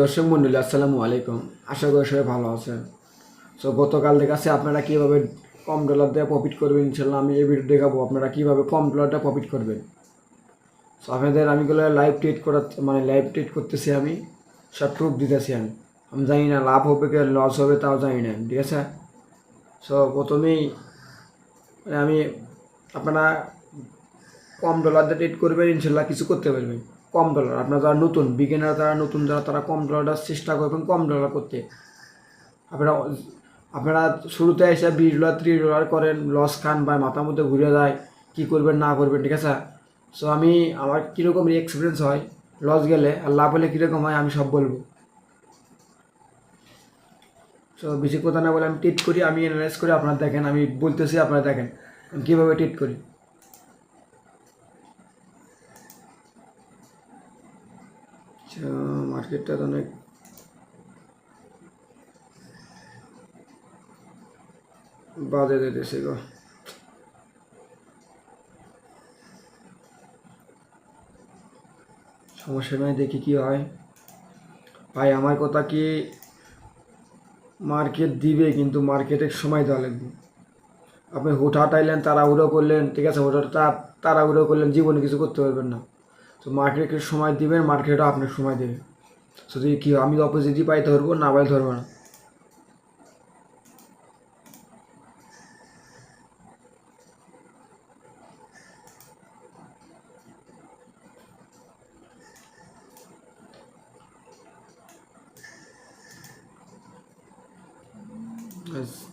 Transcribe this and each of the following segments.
দর্শক মন্ডলী, আসসালামু আলাইকুম। আশা করি সবাই ভালো আছেন। সো গতকাল দেখাচ্ছে আপনারা কীভাবে কম ডলার দিয়ে প্রফিট করবেন ইনশাল্লাহ আমি এই ভিডিও দেখাবো, আপনারা কীভাবে কম ডলারটা প্রফিট করবেন। সো আপনাদের, আমি গুলো লাইভ ট্রেড করা মানে লাইভ ট্রেড করতেছি আমি সব প্রুফ দিতেছি আমি। আমি জানি না, লাভ হবে কি লস হবে তাও জানি না, ঠিক আছে? সো প্রথমেই মানে আমি, আপনারা কম ডলার দিয়ে ট্রেড করবেন ইনশাল্লাহ কিছু করতে পারবেন। কম ডলার আপনারা যারা নতুন বিগিনার যারা নতুন, যারা তারা কম ডলারটা চেষ্টা করবেন কম ডলার করতে। আপনারা আপনারা শুরুতে এসে বিশ ডলার ত্রিশ ডলার করেন লস খান বা মাথার মধ্যে ঘুরে যায়, কী করবেন, না করবেন, ঠিক আছে? সো আমি, আমার কীরকম এক্সপিরিয়েন্স হয় লস গেলে আর লাভ হলে কীরকম হয়, আমি সব বলব। সো বেশি কথা না বলে আমি ট্রিট করি, আমি অ্যানালাইজ করি, আপনারা দেখেন, আমি বলতেছি, আপনারা দেখেন, আমি কীভাবে ট্রিট করি। আচ্ছা মার্কেটটা তো অনেক বাজে দিতেছে গো। সমস্যা নয় দেখি কি হয়। ভাই, আমার কথা কি মার্কেট দিবে, কিন্তু মার্কেটের সময় দেওয়া লাগবে। আপনি হুটহাট আইলেন, তাড়াহুড়ো করলেন, ঠিক আছে, হুটহাট তাড়াহুড়ো করলেন, জীবনে কিছু করতে পারবেন না। তো মার্কেটকে সময় দিবেন মার্কেটও আপনার সময় দেবে শুধু কি আমি অপোজিটই পাই ধরবো, না পাই ধরবো না।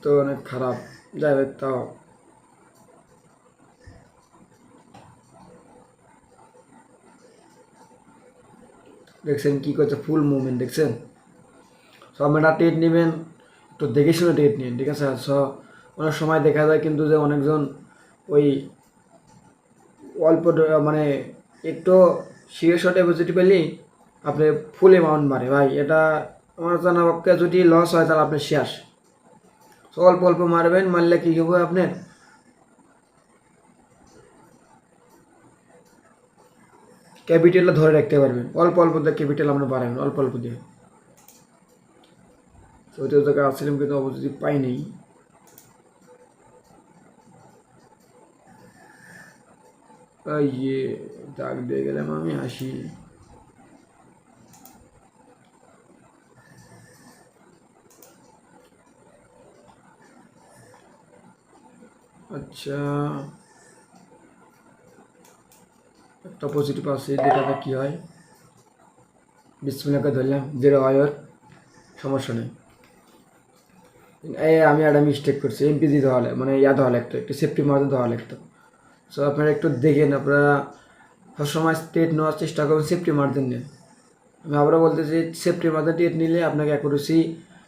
তো অনেক খারাপ। যাই হোক, তাও দেখছেন কি করছে ফুল মুভমেন্ট দেখছেন? সব আপনারা টেট নেবেন তো দেখে শুনে টেট নিন, ঠিক আছে? স, অনেক সময় দেখা যায় কিন্তু যে অনেকজন ওই অল্প মানে একটু শিওর শর্টে পজিটিভ আপনি ফুল অ্যামাউন্ট মারে ভাই, এটা আমার জানা পক্ষে যদি লস হয় তাহলে আপনি শেষ। অল্প অল্প মারবেন, মারলে কী হবে আপনার? ক্যাপিটালটা ধরে রাখতে পারবেন। অল্প অল্প দিয়ে ক্যাপিটাল আপনি বাড়াবেন অল্প অল্প দিয়ে। ওইটা জায়গায় আসছিলাম কিন্তু অবশ্যই পাইনি। এই ইয়ে দিয়ে গেলাম আমি হাসি আচ্ছা। একটা পজিটিভ আছে যেটাতে কী হয়? বিসমিল্লাকে ধরলাম যেটা হয় ওর, সমস্যা নেই। আমি একটা মিস্টেক করছি এমপিজি দেওয়া লাগে মানে ইয়া দেওয়া লাগতো, একটু সেফটি মার্জিন দেওয়া লাগতো। সো আপনারা একটু দেখেন, আপনারা সবসময় স্টেট নেওয়ার চেষ্টা করুন সেফটি মার্জিন নিয়ে। আমি আবারও বলতেছি সেফটি মার্জিন টেট নিলে আপনাকে অ্যাকুরেসি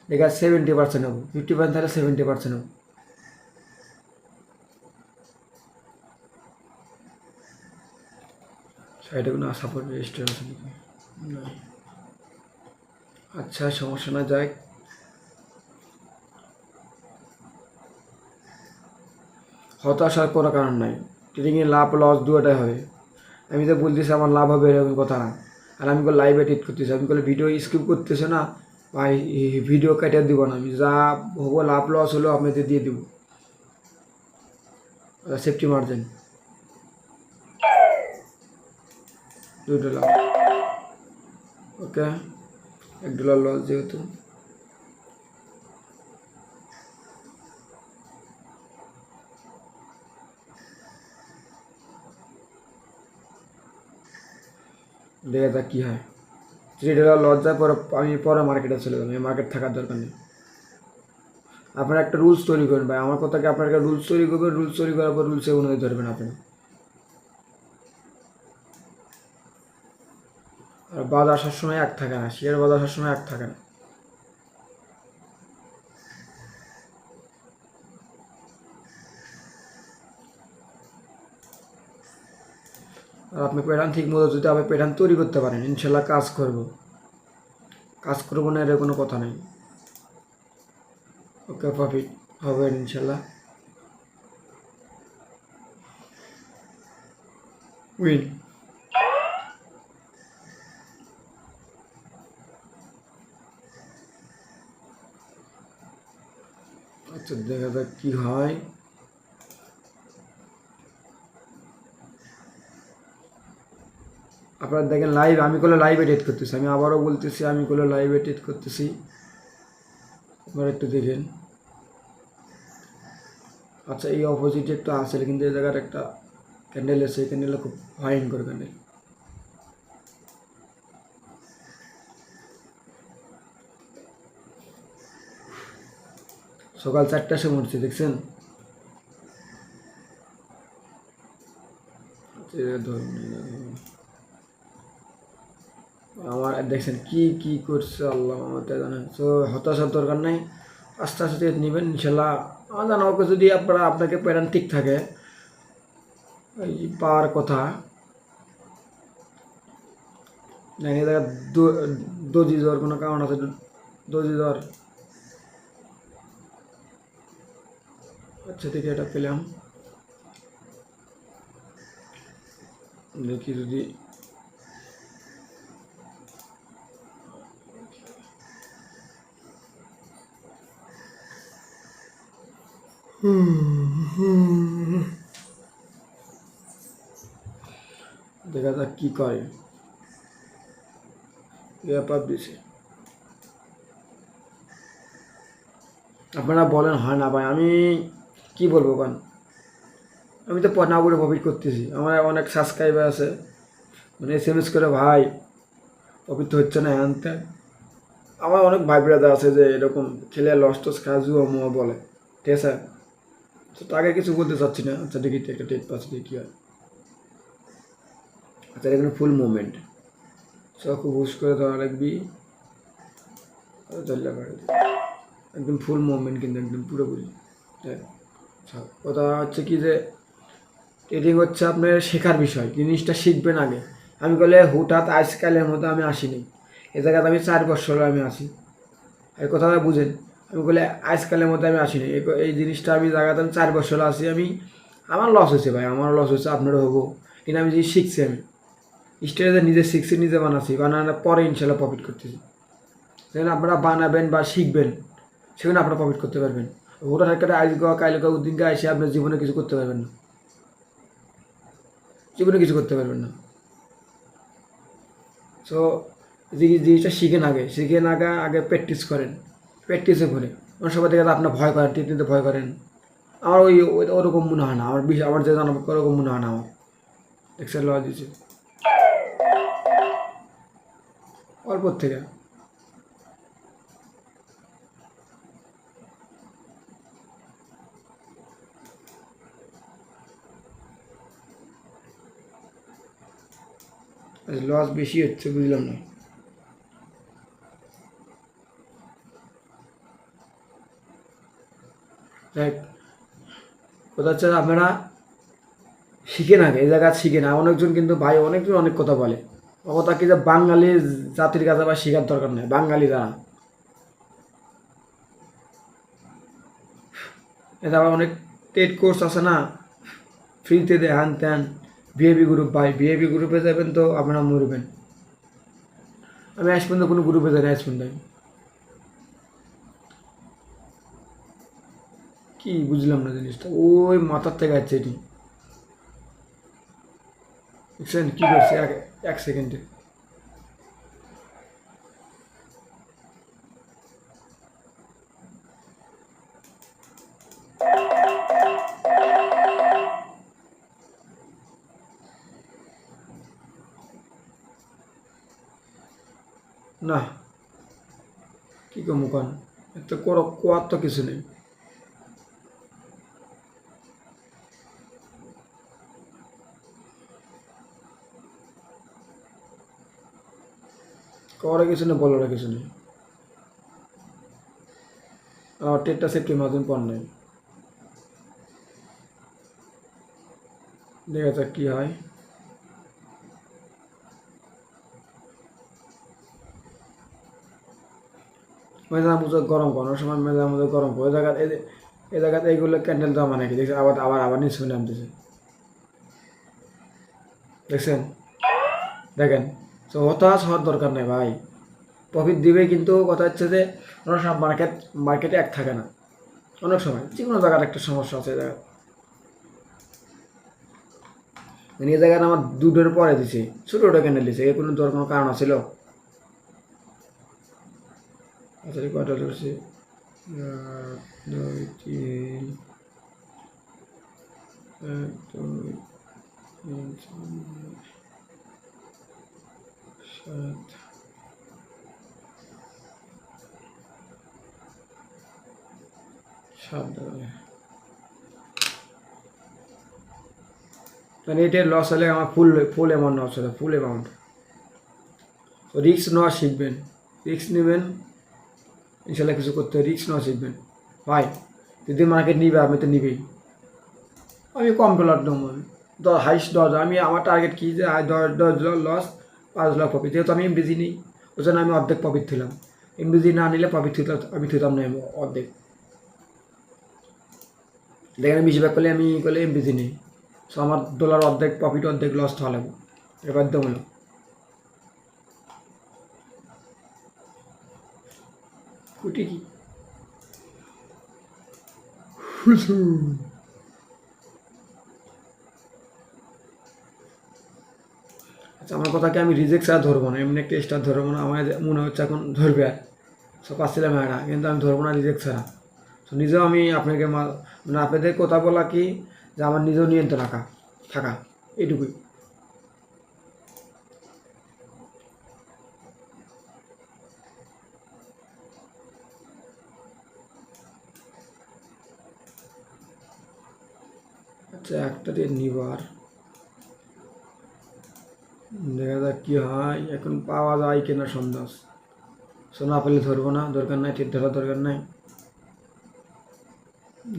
দেখা সেভেন্টি পার্সেন্ট হব। ফিফটি পার্সেন্ট তাহলে সেভেন্টি পার্সেন্ট হব। সাইডে কোনো সাপোর্ট রেজিস্টার আছে নাকি আচ্ছা সমস্যা না যাক হতাশার কোনো কারণ নাই। ট্রেডিংয়ে লাভ লস দুটাই হবে। আমি তো বলতেছি, আমার লাভ হবে এরকম কথা না। আর আমি কোনো লাইভে এডিট করতেছি। আমি কোনো ভিডিও স্কিপ করতেছে না বা ভিডিও কেটে দিব না। আমি যা হব লাভ লস হলো, আপনাদের দিয়ে দিব। সেফটি মার্জিন দুই ডলার। ওকে? এক ডলার লস যেহেতু। দেখা যাক কী হয়। থ্রি ডলার লস যায় পরে আমি পরে মার্কেটে চলে যাব মার্কেট থাকার দরকার নেই। আপনারা একটা রুলস তৈরি করবেন ভাই। আমার কথা কি আপনার একটা রুলস তৈরি করবেন? রুলস তৈরি করার পর রুলসে অনুযায়ী ধরবেন আপনি আর বাজার সবসময় এক থাকে না, শেয়ার বাজার সবসময় এক থাকে না। আর আপনি প্যাটার্ন ঠিক মতো যদি আপনি প্যাটার্ন তৈরি করতে পারেন, ইনশাল্লাহ কাজ করব। কাজ করব না এর কোনো কথা নেই। ওকে প্রফিট হবে ইনশাল্লাহ। উইন আচ্ছা দেখা যাক কি হয়। আপনারা দেখেন লাইভ আমি করলে লাইভ এডিট করতেছি, আমি আবারও বলতেছি, আমি করলে লাইভ এডিট করতেছি। আপনারা একটু দেখেন। আচ্ছা এই অপোজিটে একটু আসলে কিন্তু এই জায়গার একটা ক্যান্ডেল আছে, এই ক্যান্ডেলটা খুব ভয়ঙ্কর ক্যান্ডেল সকাল চারটার সময় উঠছি, দেখছেন? আমার দেখছেন কি কি করছে আল্লাহ তাই জানেন। তো হতাশার দরকার নাই, আস্তে আস্তে নেবেন ইনশাল্লাহ। আমার জানা হোক যদি আপনারা, আপনাকে প্যারান ঠিক থাকে, এই পাওয়ার কথা এই জায়গায় দজি যাওয়ার কোনো কারণ আছে, দজি যাওয়ার আচ্ছা থেকে এটা পেলাম। দেখি যদি দেখা যাক কি করে। ব্যাপার দিছে আপনারা বলেন, হয় না ভাই, আমি কি বলব কান আমি তো না করে প্রফিট করতেছি। আমার অনেক সাবস্ক্রাইবার আছে। মানে এস এম এস করে, ভাই প্রফিট তো হচ্ছে না হ্যান আমার অনেক ভাই ব্রাদার আছে যে এরকম খেলে লস টস খায় জুয়া মুয়া বলে। ঠিক আছে? তো তাকে কিছু বলতে চাচ্ছি না। আচ্ছা দেখি একটা টেক পাচ্ছি দেখি হয়। আচ্ছা এখানে ফুল মুভমেন্ট সব খুব করে ধরা রাখবি। একদম ফুল মুভমেন্ট কিন্তু, একদম পুরোপুরি। হ্যাঁ কথা হচ্ছে কি যে ট্রেডিং হচ্ছে আপনার শেখার বিষয়, জিনিসটা শিখবেন আগে। আমি বলে হুঠাৎ আজকালের মতো আমি আসিনি। এ জায়গাতে আমি চার বছর আমি আসি এই কথাটা বুঝেন। আমি বলে আজকালের মধ্যে আমি আসিনি। এই জিনিসটা আমি জায়গাতে আমি চার বছর আসি আমি, আমার লস হয়েছে ভাই, আমার লস হয়েছে, আপনারও হব। কিন্তু আমি যে শিখছি আমি স্টেজে নিজে শিখছি, নিজে বানাচ্ছি, বানানোর পরে ইনশাল্লাহ প্রফিট করতেছি। সেখানে আপনারা বানাবেন বা শিখবেন, সেখানে আপনারা প্রফিট করতে পারবেন। ওটা একটা আজকে কালকে দিনকে এসে আপনার জীবনে কিছু করতে পারবেন না। জীবনে কিছু করতে পারবেন না। সো জিনিসটা শিখেন আগে শিখেন আগে আগে প্র্যাকটিস করেন। প্র্যাকটিসে করে অনেক সবাই দেখে আপনার ভয় করেন টিপ ভয় করেন। আমার ওই ওরকম মনে হয় না। আমার বিশ আমার যে জানা ওরকম মনে হয় না আমার। এক্সেল লওয়া দিয়েছে অল্প থেকে। লস বেশি হচ্ছে বুঝলাম না। দেখ কথা হচ্ছে আপনারা শিখেন আগে এই জায়গা শিখেন আর অনেকজন কিন্তু ভাই অনেকজন অনেক কথা বলে। কথা কি যে বাঙালি জাতির কাছে আবার শেখার দরকার নেই বাঙালি যারা এটা আবার অনেক টেট কোর্স আছে না? ফ্রিতে দেয় হ্যান ত্যান বিএবি গ্রুপ ভাই বিএবি গ্রুপে যাবেন তো আপনারা মরবেন আমি আজ পর্যন্ত কোনো গ্রুপে যাই না আজ পর্যন্ত আমি। কি বুঝলাম না জিনিসটা ওই মাথার থেকে আছে এটি বুঝছেন কি করছে এক সেকেন্ডে কমু করো কোয়ার তো কিছু নেই। করে কিছু নেই বলার কিছু নেই। টেটটা সেফটি মাঝুন পর নেই। দেখা যাক কী হয়। মেজা মুজো গরম করার সময় মেজা মুজো গরম করে। জায়গায় এই এই জায়গাতে এইগুলো ক্যান্ডেল দেওয়া মানে কি? দেখছেন, আবার আবার আবার নিচে নামতেছে দেখছেন? দেখেন, তো হতাশ হওয়ার দরকার নেই ভাই। প্রফিট দিবে কিন্তু কথা হচ্ছে যে কোনো সময় মার্কেট মার্কেটে এক থাকে না। অনেক সময় যে কোনো জায়গার একটা সমস্যা আছে এই জায়গায়। মানে আমার দুটোর পরে দিছে ছোটোটা ক্যান্ডেল দিছে এর কোনো তোর কোনো কারণ ছিল আচ্ছা কয়টা ধরছি দুই তিন এক দুই তিন সাত সাত মানে এটার লস হলে আমার ফুল ফুল অ্যামাউন্ট লস হলো ফুল অ্যামাউন্ট রিক্স নেওয়া শিখবেন রিক্স নেবেন ইনশাল্লাহ কিছু করতে রিক্স নেওয়া শিখবেন। ভাই যদি মার্কেট নিবে, আমি তো নিবেই আমি কম ডলার নেব। আমি দশ হাইস্ট দশ আমি, আমার টার্গেট কী যে দশ দশ লস পাঁচ লাখ প্রফিট যেহেতু আমি এমবিজি নিই ওই জন্য আমি অর্ধেক প্রফিট ছিলাম এমবিজি না নিলে প্রফিট থুতাম আমি থুতাম না অর্ধেক। দেখেন, আমি বেশিরভাগ করলে আমি করলে এমবিজি নিই। সো আমার ডলার অর্ধেক প্রফিট অর্ধেক লস লাগবে। এটা বাধ্যমূলক কুটি কি? আচ্ছা আমার কথাকে আমি রিজেক্ট ছাড়া ধরবো না, এমনি একটা স্টার ধরবো না, আমার মনে হচ্ছে এখন ধরবে। আর সব পাচ্ছিলাম একটা কিন্তু আমি ধরবো না রিজেক্ট ছাড়া। তো নিজেও আমি আপনাকে মানে আপনাদের কথা বলা কি যে আমার নিজেও নিয়ন্ত্রণ রাখা, থাকা, এইটুকুই। দিয়ে নিবার দেখা যাক কী হয়, এখন পাওয়া যায় কিনা সন্দেহ। সোনা পেলে ধরবো না, দরকার নাই ঠিক ধরার দরকার নাই।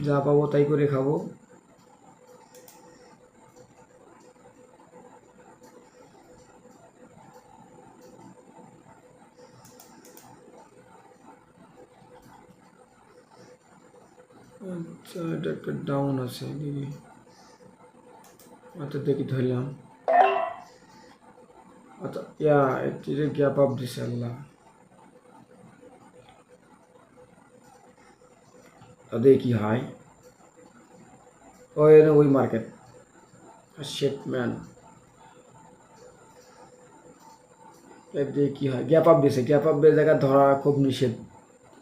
যা পাবো তাই করে খাব। আচ্ছা এটা একটা ডাউন আছে, দেখি। আচ্ছা দেখি ধরলাম। আচ্ছা ইয়া গ্যাপ আপ দিছে আল্লাহ। তাদের কি হয়। ওই ওই মার্কেট শেট ম্যান এর দিয়ে কি হয়? গ্যাপ আপ দিয়েছে গ্যাপ আপ বের জায়গা ধরা খুব নিষেধ।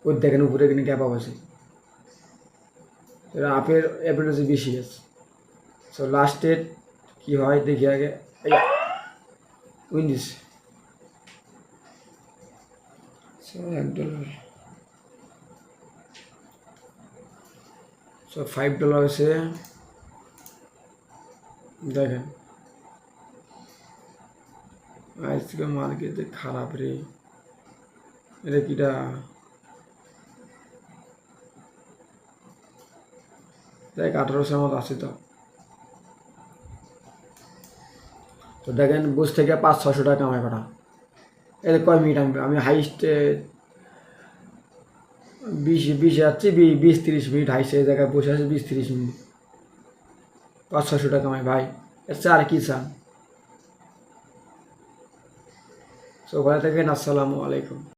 ওই দেখেন উপরে কিনে গ্যাপ আপ আছে আপের অ্যাভারেজে বেশি আছে। সো লাস্টের কি হয় দেখি আগে। উইন্ডিস এক ডলার সো ফাইভ ডলার আছে দেখেন। আজকে মার্কেটে খারাপ রে। এটা কিটা? দেখ, আঠারোশোর মতো আছে তো। তো দেখেন বুঝ থেকে পাঁচ ছশো টাকা কামাই করা এতে কয় মিনিট আমি আমি হাইস্টে বিশ বিশ যাচ্ছি বিশ তিরিশ মিনিট হাইস্টে এই জায়গায় বসে আছে, বিশ তিরিশ মিনিট। পাঁচ ছশো টাকা কামাই ভাই। চেয়ে আর কি চান? সো ভালো আসসালামু আলাইকুম।